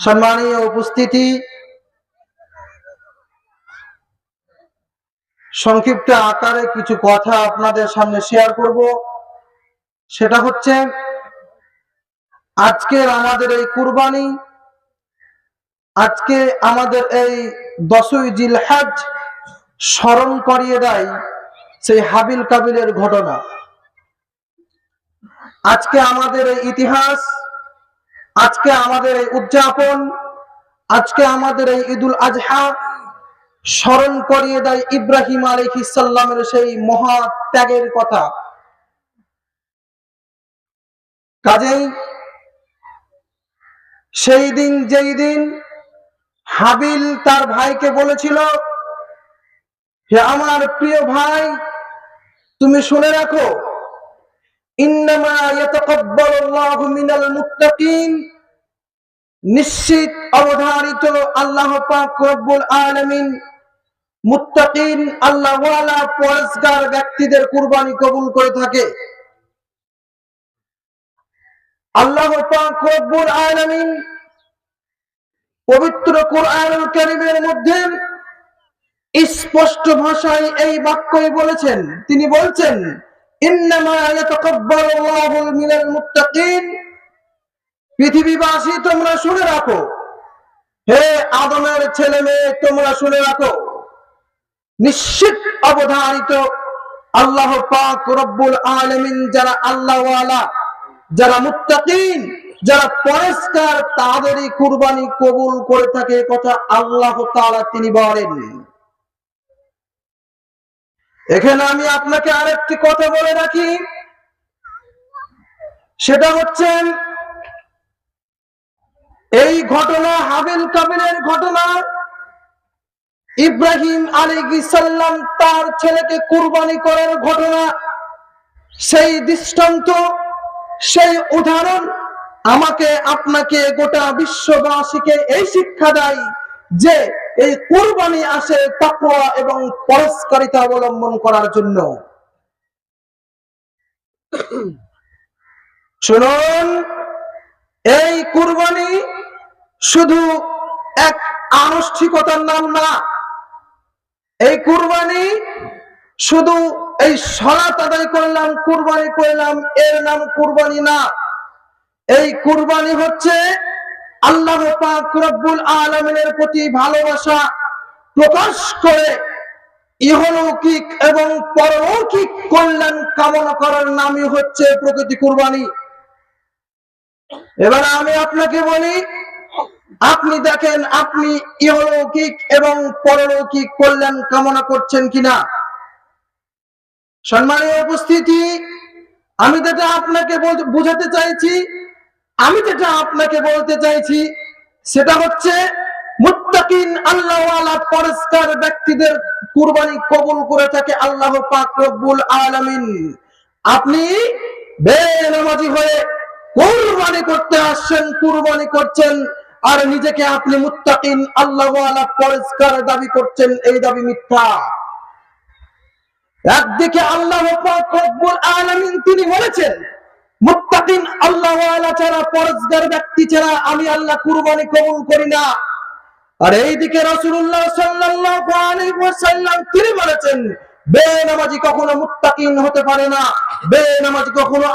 সম্মানীয় উপস্থিতি, সংক্ষিপ্ত আকারে কিছু কথা আপনাদের সামনে শেয়ার করব। সেটা হচ্ছে, আজকের আমাদের এই কুরবানি, আজকে আমাদের এই দশই জিল জিলহাজ স্মরণ করিয়ে দেয় সেই হাবিল কাবিলের ঘটনা। আজকে আমাদের এই ইতিহাস আজকে আমাদের এই উদযাপন, আজকে আমাদের এই ঈদুল আজহা স্মরণ করিয়ে দেয় ইব্রাহিম আলহিসাল্লামের সেই মহা ত্যাগের কথা। কাজেই সেই দিন, যেই দিন হাবিল তার ভাইকে বলেছিল, হে আমার প্রিয় ভাই, তুমি শুনে রাখো নিশ্চিত, অবধারিত আল্লাহ পাক আলামিন মুত্তাকিন, আল্লাহওয়ালা পরেজগার ব্যক্তিদের কুরবানি কবুল করে থাকে। আল্লাহ পাক আলামিন পবিত্র কোরআনুল কারীমের মধ্যে স্পষ্ট ভাষায় এই বাক্যই বলেছেন, তিনি বলছেন পৃথিবীবাসী, তোমরা শুনে রাখো। হে আদমের ছেলে মেয়ে তোমরা শুনে রাখো। নিশ্চিত অবধারিত আল্লাহ পাক রব্বুল আলামিন যারা আল্লাহওয়ালা, যারা মুত্তাকিন, যারা পরিষ্কার তাদেরই কুরবানি কবুল করে থাকে কথা আল্লাহ তাআলা তিনি বলেন। এখানে আমি আপনাকে আরেকটি কথা বলে রাখি। সেটা হচ্ছে, এই ঘটনা হাবিল কাবিলের ঘটনা। ইব্রাহিম আলী সাল্লাম তার ছেলেকে কুরবানি করার ঘটনা, সেই দৃষ্টান্ত, সেই উদাহরণ আমাকে আপনাকে গোটা বিশ্ববাসীকে এই শিক্ষা দেয়। যে এই কুরবানি আসে তাকওয়া এবং পরস্কারিতা অবলম্বন করার জন্য। শুনুন, এই কুরবানি শুধু এক আনুষ্ঠিকতার নাম না, এই কুরবানি শুধু এই সলাত আদায় করলাম, কুরবানি করলাম, এর নাম কুরবানি না। এই কুরবানি হচ্ছে আল্লাহ পাক রব্বুল আলমিনের প্রতি ভালোবাসা প্রকাশ করে ইহলৌকিক এবং পরলৌকিক কল্যাণ কামনা করার নামই হচ্ছে প্রকৃতি কুরবানি। এবার আমি আপনাকে বলি, আপনি দেখেন আপনি ইহলৌকিক এবং পরলৌকিক কল্যাণ কামনা করছেন কিনা। সম্মানীয় উপস্থিতি, আমি যেটা আপনাকে বোঝাতে চাইছি আমি যেটা আপনাকে বলতে চাইছি, সেটা হচ্ছে, মুত্তাকিন আল্লাহওয়ালা ব্যক্তিদের কুরবানি কবুল করে থাকে আল্লাহ পাক রব্বুল আপনি বেনামাজি হয়ে কুরবানি করতে আসছেন, কুরবানি করছেন, আর নিজেকে আপনি মুত্তাকিন আল্লাহওয়ালা পরিষ্কার দাবি করছেন, এই দাবি মিথ্যা। একদিকে আল্লাহ পাক রব্বুল আলামিন তিনি বলেছেন মুত্তাকিন আল্লাহ ছাড়া পরস্কার ব্যক্তি ছাড়া আমি আল্লাহ কুরবানি কবুল করি না। আর এইদিকে রাসূলুল্লাহ সাল্লাল্লাহু আলাইহি ওয়াসাল্লাম তিনি বলেছেন, বেনামাজি কখনো মুত্তাকিন হতে পারে না, বেনামাজি কখনো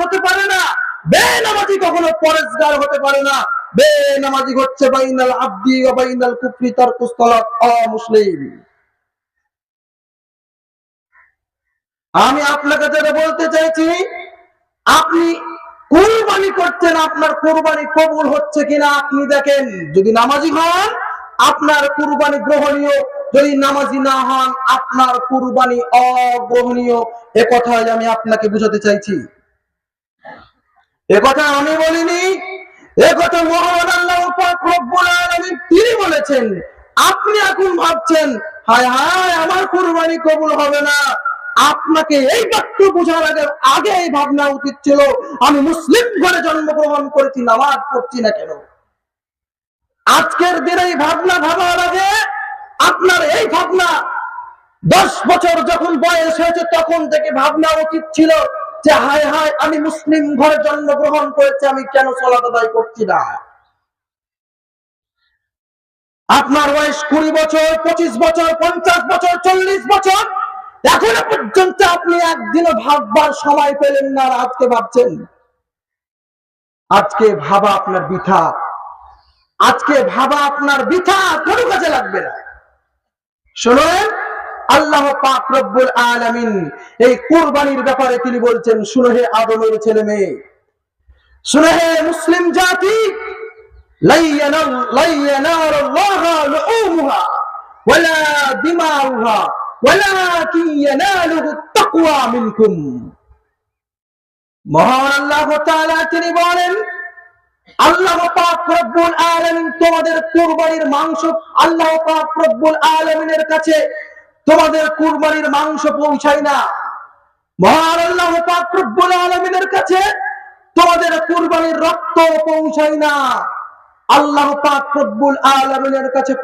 হতে পারে না, বেনামাজি কখনো পরেজগার হতে পারে না। বেনামাজি হচ্ছে বাইনাল আব্দি ওয়া বাইনাল কুফরি অমুসলিম। আমি আপনাকে যেটা বলতে চাইছি আপনি কোরবানি করছেন আপনার কোরবানি কবুল হচ্ছে কিনা আপনি দেখেন। যদি নামাজি হন, আপনার কুরবানি গ্রহণীয়। যদি নামাজি না হন, আপনার কুরবানি অগ্রহণীয়। এ কথাই আমি আপনাকে বুঝাতে চাইছি। এ কথা আমি বলিনি। এ কথা মহান আল্লাহ তিনি বলেছেন। আপনি এখন ভাবছেন, হায় হায়, আমার কুরবানি কবুল হবে না। আপনাকে এই বাক্য বোঝার আগে আগে এই ভাবনা উচিত ছিল, আমি মুসলিম ঘরে জন্মগ্রহণ করেছি, নামাজ পড়ছি না কেন? আজকের দিনে এই ভাবনা ভাবার আগে আপনার এই ভাবনা, দশ বছর যখন বয়স হয়েছে, তখন থেকে ভাবনা উচিত ছিল যে, হায় হায়, আমি মুসলিম ঘরে জন্মগ্রহণ করেছি, আমি কেন সলাত আদায় করছি না? আপনার বয়স কুড়ি বছর, পঁচিশ বছর, পঞ্চাশ বছর, চল্লিশ বছর এখনও পর্যন্ত আপনি একদিনও ভাববার সময় পেলেন না আজকে ভাবছেন। আজকে ভাবা আপনার বৃথা। আজকে ভাবা আপনার বৃথা কোনো কাজে লাগবে না। শুনুন, আল্লাহ পাক রব্বুল আলামিন এই কুরবানির ব্যাপারে তিনি বলছেন, শুনে হে আদমের ছেলে মেয়ে, শুনে হে মুসলিম জাতি লাই ইয়ানাল- লাই ইয়ানালাল্লাহ লুহুমুহা ওয়ালা দিমাউহা তিনি বলেন, আল্লাহ তোমাদের কুরবানির মাংস, আল্লাহ কাছে তোমাদের কুরবানির মাংস পৌঁছায় না। রক্ত পৌঁছায় না। আল্লাহ পাক রব্বুল আলামিনের কাছে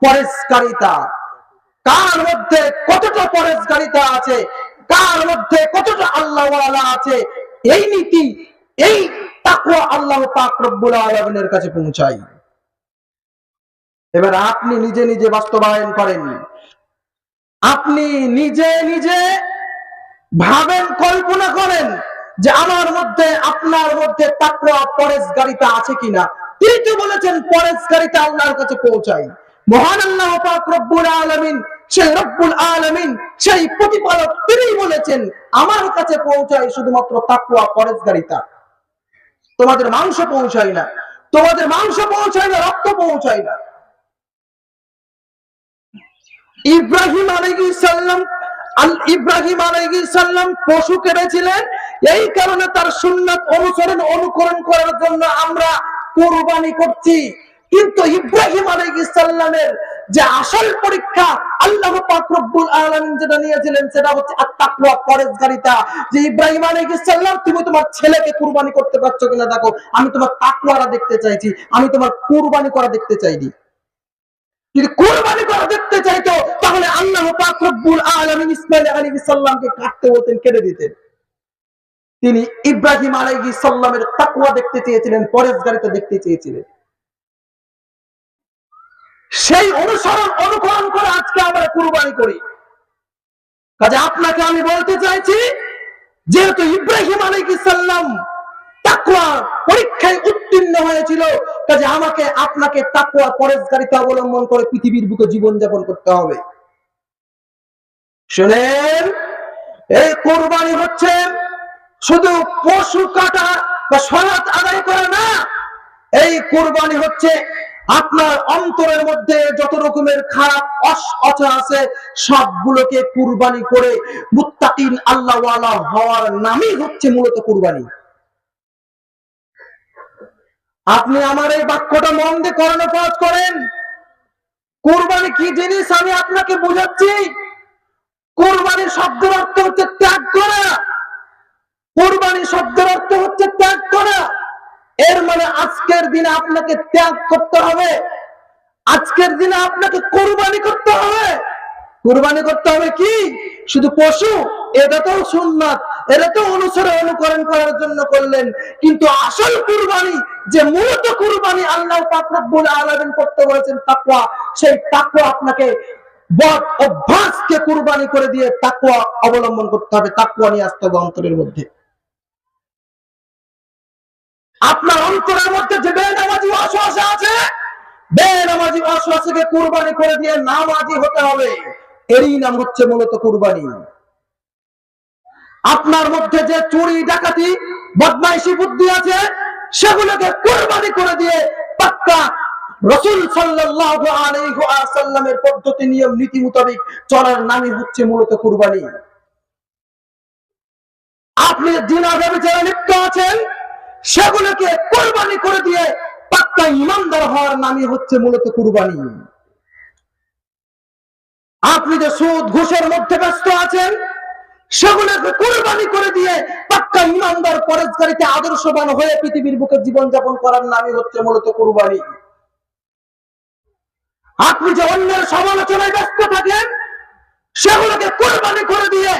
পরেশকারিতা কার মধ্যে কতটা পরেশকারিতা আছে? কার মধ্যে কতটা আল্লাহ আছে? এই নীতি, এই তাকওয়া আল্লাহ পাক রব্বুল কাছে পৌঁছায়। এবার আপনি নিজে নিজে বাস্তবায়ন করেন। আপনি নিজে নিজে ভাবেন, কল্পনা করেন যে আমার মধ্যে, আপনার মধ্যে তাকওয়া পরেশগারিতা আছে কিনা। তিনি তো বলেছেন পরেশগারিতা আল্লাহর কাছে পৌঁছায়। মহান আল্লাহ পাক রব্বুল আলামিন সেই রব্বুল আলামিন সেই প্রতিপালক তিনি বলেছেন, আমার কাছে পৌঁছায় শুধুমাত্র তাকওয়া পরেশগারিতা তোমাদের মাংস পৌঁছায় না, তোমাদের মাংস পৌঁছায় না, রক্ত পৌঁছায় না। ইব্রাহিম আলাইহিস সালাম, আল ইব্রাহিম আলাইহিস সালাম পশু কেটেছিলেন, এই কারণে তার সুন্নাত অনুসরণ, অনুকরণ করার জন্য আমরা কুরবানি করছি। কিন্তু ইব্রাহিম আলাইহিস সালামের যে আসল পরীক্ষা আল্লাহ পাক রব্বুল যেটা নিয়েছিলেন সেটা হচ্ছে আত-তাকওয়া পরেশগারিতা। যে ইব্রাহিম আলাইহিস তুমি তোমার ছেলেকে কুরবানি করতে পারছ কিনা দেখো, আমি তোমার তাকওয়াটা দেখতে চাইছি, আমি তোমার কুরবানি করা দেখতে চাইনি। যদি কোরবানি করা দেখতে চাইতো, তাহলে আল্লাহ পাক রব্বুল ইসমাইল আলাইহিস সালামকে কাটতে বলতেন কেটে দিতেন। তিনি ইব্রাহিম আলাইহিস সালামের তাকওয়া দেখতে চেয়েছিলেন, পরেশগারিতা দেখতে চেয়েছিলেন। সেই অনুসরণ অনুকরণ করে আজকে আমরা কুরবানি করি। কাজে আপনাকে আমি বলতে চাইছি, যেহেতু ইব্রাহিম আলাইহিস সালাম তাকওয়া পরীক্ষায় উত্তীর্ণ হয়েছিল, কাজে আমাকে আপনাকে তাকওয়া পরেশগারিতা অবলম্বন করে পৃথিবীর বুকে জীবন যাপন করতে হবে। শোনেন, এই কোরবানি হচ্ছে শুধু পশু কাটা বা সলাৎ আদায় করে না, এই কোরবানি হচ্ছে আপনার অন্তরের মধ্যে যত রকমের খারাপ অচা আছে, সবগুলোকে কুরবানি করে মুত্তাকিন আল্লাহওয়ালা হওয়ার নামই হচ্ছে মূলত কুরবানি। আপনি আমার এই বাক্যটা মন দিয়ে কর্ণপাত করেন। কোরবানি কি জিনিস? আমি আপনাকে বোঝাচ্ছি। কোরবানি শব্দের অর্থ হচ্ছে ত্যাগ করা। কোরবানি শব্দের অর্থ হচ্ছে ত্যাগ করা। এর মানে আজকের দিনে আপনাকে ত্যাগ করতে হবে। আজকের দিনে আপনাকে কোরবানি করতে হবে। কোরবানি করতে হবে কি? শুধু পশু, এটা তো সুন্নাত, এটা তো অনুসরণ অনুকরণ করার জন্য করলেন। কিন্তু আসল কুরবানি, যে মূলত কুরবানি আল্লাহ পাক রব্বুল আলামিন করতে বলেছেন তাকওয়া, সেই তাকওয়া আপনাকে বদ অভ্যাসকে কুরবানি করে দিয়ে তাকওয়া অবলম্বন করতে হবে, তাকওয়া নিয়ে আসতে হবে অন্তরের মধ্যে। আপনার অন্তরের মধ্যে যে বেনামাজি অশ্বাস আছে, বেনামাজি অশ্বাসকে কুরবানি করে দিয়ে নামাজি হতে হবে। এরই নাম হচ্ছে মূলত কুরবানি। আপনার মধ্যে যে চুরি, ডাকাতি, বদমাইশি বুদ্ধি আছে, সেগুলোকে কুরবানি করে দিয়ে পাক্কা রসুল সাল্লাল্লাহু আলাইহি ওয়াসাল্লামের পদ্ধতি, নিয়ম, নীতি মোতাবেক চলার নামই হচ্ছে মূলত কুরবানি। আপনি জিনা ব্যবচারে লিপ্ত আছেন সেগুলোকে কোরবানি করে দিয়ে পাক্কা ইমানদার হওয়ার নামই হচ্ছে মূলত কুরবানি। আপনি যে সুদ, ঘুষের মধ্যে ব্যস্ত আছেন, সেগুলোকে কোরবানি করে দিয়ে পাক্কা ইমানদার পরেশকারীতে আদর্শবান হয়ে পৃথিবীর বুকে জীবন যাপন করার নামই হচ্ছে মূলত কুরবানি। আপনি যে অন্যের সমালোচনায় ব্যস্ত থাকেন, সেগুলোকে কোরবানি করে দিয়ে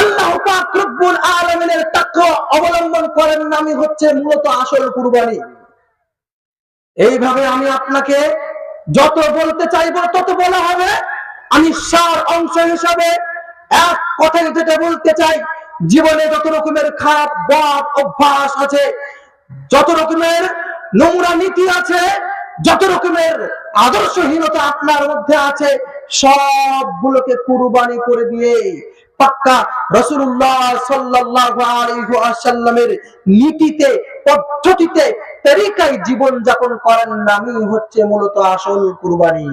আল্লাহ পাক রব্বুল করেন নামই হচ্ছে মূলত আসল কুরবানি। এইভাবে আমি আপনাকে যত বলতে চাইব, তত বলা হবে। আমি সার অংশ হিসাবে এক কথায় যেটা বলতে চাই, জীবনে যত রকমের খারাপ বদ অভ্যাস আছে, যত রকমের নোংরা নীতি আছে, যত রকমের আদর্শহীনতা আপনার মধ্যে আছে, সবগুলোকে কুরবানি করে দিয়ে পাক্কা রসুল্লাহ নীতিতে পদ্ধতিতে তরিকায় জীবন যাপন করেন নামই হচ্ছে মূলত আসল কুরবানি।